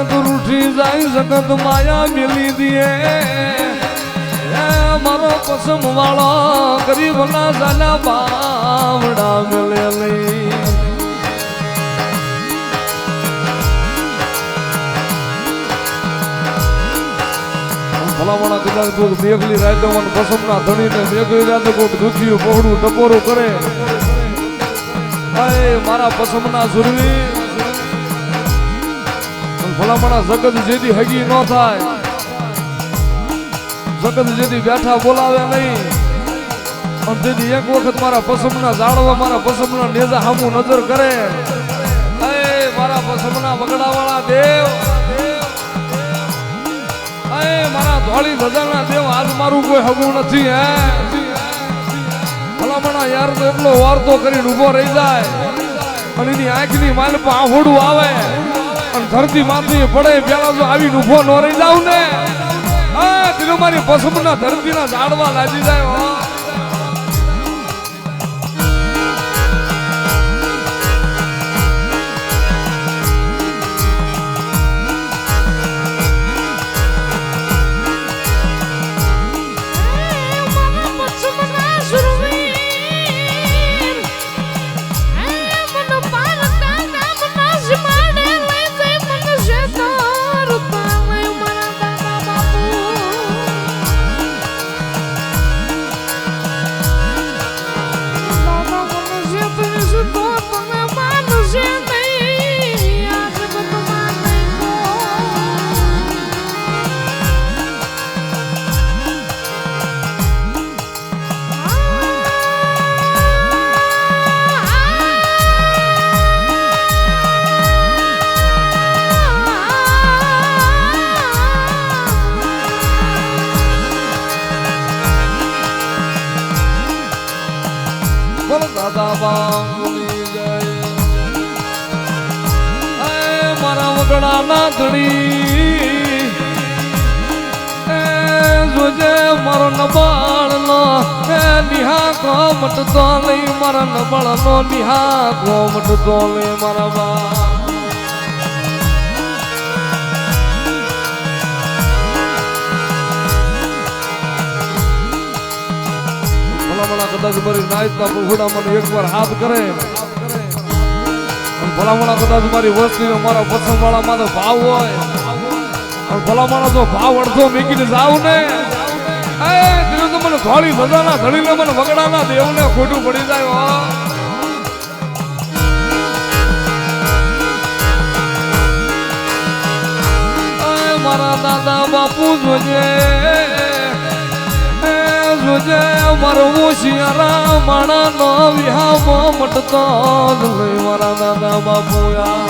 ઉઠી જાય, જગત માયા મિલી દીએ. મારો પસમ વાળો ગરીબ ના સાલા બાવડા મિલે ભલામણા કદાચ કોઈક મેઘલી રાતે મને પસંદના ધણીને મેઘલી રાતે કોઈક દુખ્યું પહોળું ટપોરું કરે. મારા પસંદના સુરવી ભલામણા જગત જેથી હગી ન થાય જગત જેથી બેઠા બોલાવે નહીં અને તેથી એક વખત મારા પસમના જાળવા મારા પસમના નેજા હામું નજર કરે મારા પસંદના બગડાવાળા દેવ મારા ધોળી ધજાના દેવ આજ મારું કોઈ હગું નથી હે ભલામણા યાર તો એટલો વાર્તો કરીને ઊભો રહી જાય અને એની આંખની માલ પણ આહોડું આવે અને ધરતી માથી પડે પેલા તો આવીને ઊભો ન રહી જાવ ને. હા દિલો મારી પસંદના ધરતીના ઝાડવા લાગી જાય મારા વગડા ના ધડી એ જોજે મારો નબાળ નો નિહા કોમટ દોલે મારા નબળ નો નિહા કોમટ દોલે મારા બા. કદાચ મારી નાયતના પગુડા મને એકવાર હાથ કરે. ભલામણા કદાચ મારી વસ્તી મારા પસંદ વાળા માં ભાવ હોય. અને ભલામણા ભાવ અડધો મેકીને જાવ ને. મને થોડી સજાના ધડીને મને વગડાના દેવને ખોટું પડી જાય મારા દાદા બાપુ જોજે. એ જોજે મરવું શિયારા માણા નો વિહામાં મટતો મારા દાદા બાપુયા.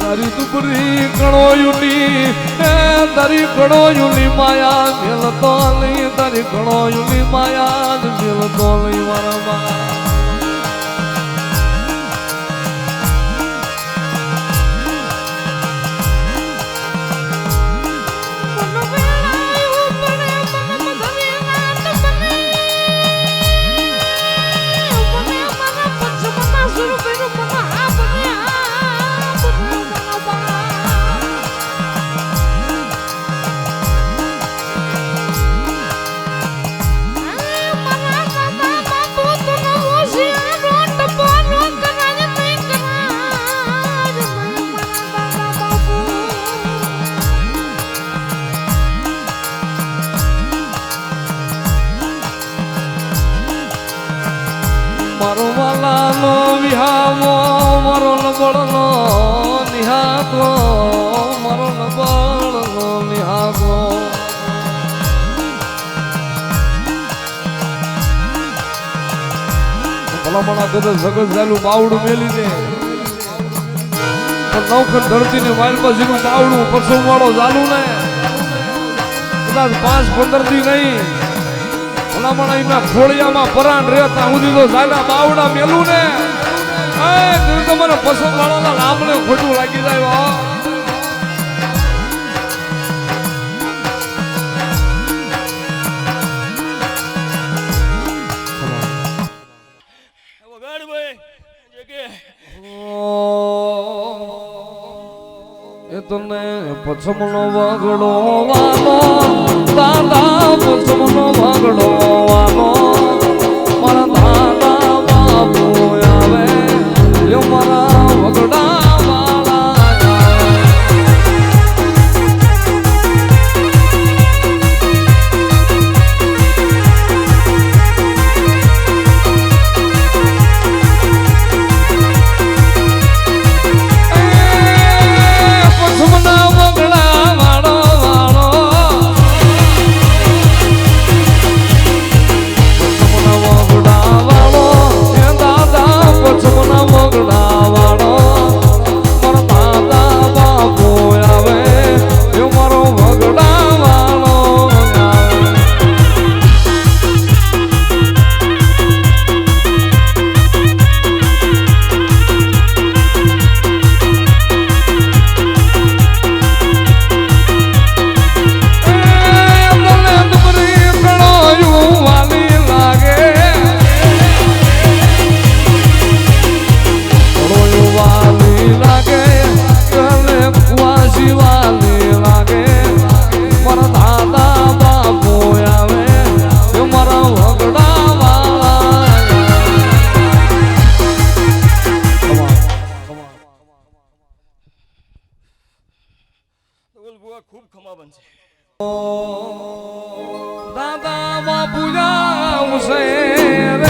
તારી દુબરી કણો યુલી એ તારી કણો યુલી માયા મેલતો લઈ, તારી કણો યુલી માયા મેલતો લઈ મારા મા મારો નિહાગો મરણ મારો નિહાગો ભલામણા કદે જગત જાલું બાવડું મેલી દે. નવખંડ ધરતીની માઇલમાં જેનું બાવડું પરસમ વાળો ચાલુ ને. કદાચ પાંચ, પંદરથી નહીં, ભલામણા અહીંના ખોળિયામાં પરાણ રહેતા સુધી તો ઝાલા બાવડા મેલું ને. એ, તું તો પસંદ વાળાના રામને ખોટું લાગી જાય તને પછમનો વાગડો વાનો દાદા પછમનો વાગડો. યો મારા વગડા એવા ખૂબ ખમા બનશે બાબા બાપુરા હુસેન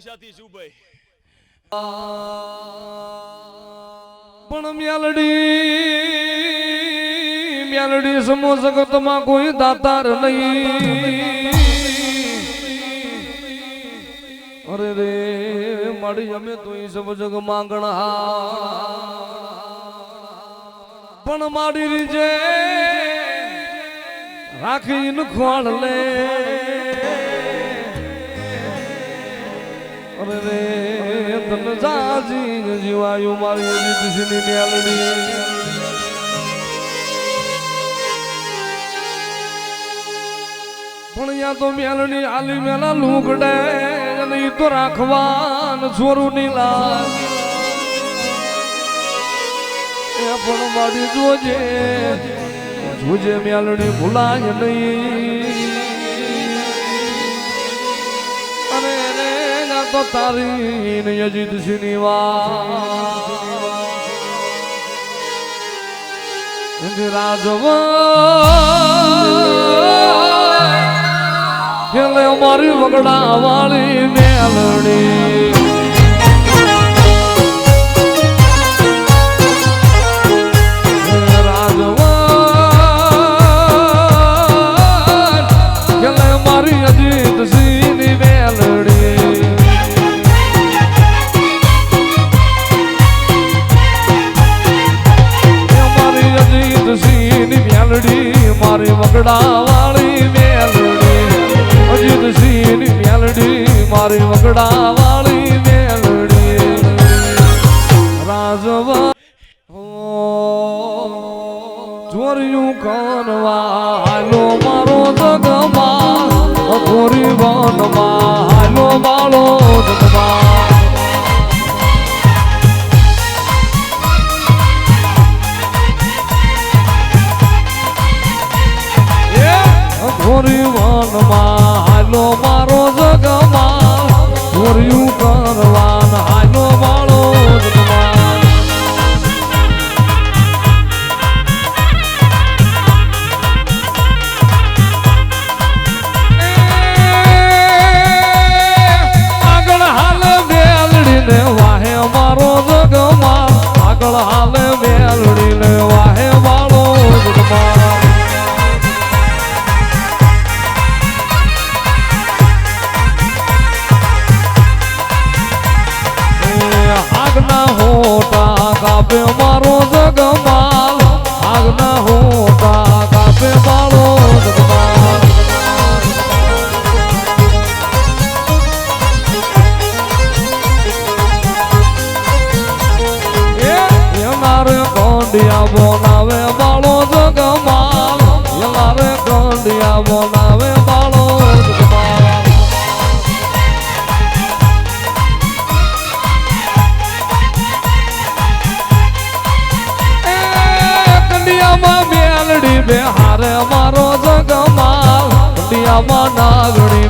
દિશાથી છું ભાઈ? પણ મ્યાલડી મ્યાલડી સમો જગતમાં કોઈ દાતાર નહીં. અરે રે, મારી અમે તો ઈ સબ જગ માંગણા. પણ મારી રીજે રાખીને ખોળ લે. અરે તન જાજી જીવાયું મારી જીતસીની મેલડી. પણ યા તો મેલડી આલી મેલા લૂકડે અને ઈ તો રાખવાન છોરું ની લાગ એ પણ મારી જોજે જોજે મેલડી ભૂલાય નહીં. તો તારી ને અજીત સિંહની વાત ખેલે મારી વગડા વાળી મેલડી ચોર્યું કાનવા હાલો મારો જગમાં ચોરી વનમાં હાલો બાળો જગમાં ધોરી વનમાં હાલો મારો જગમાં ધોર્યું કરવાન બે હારે મારો જગમાલ કંડિયામાં નાગણી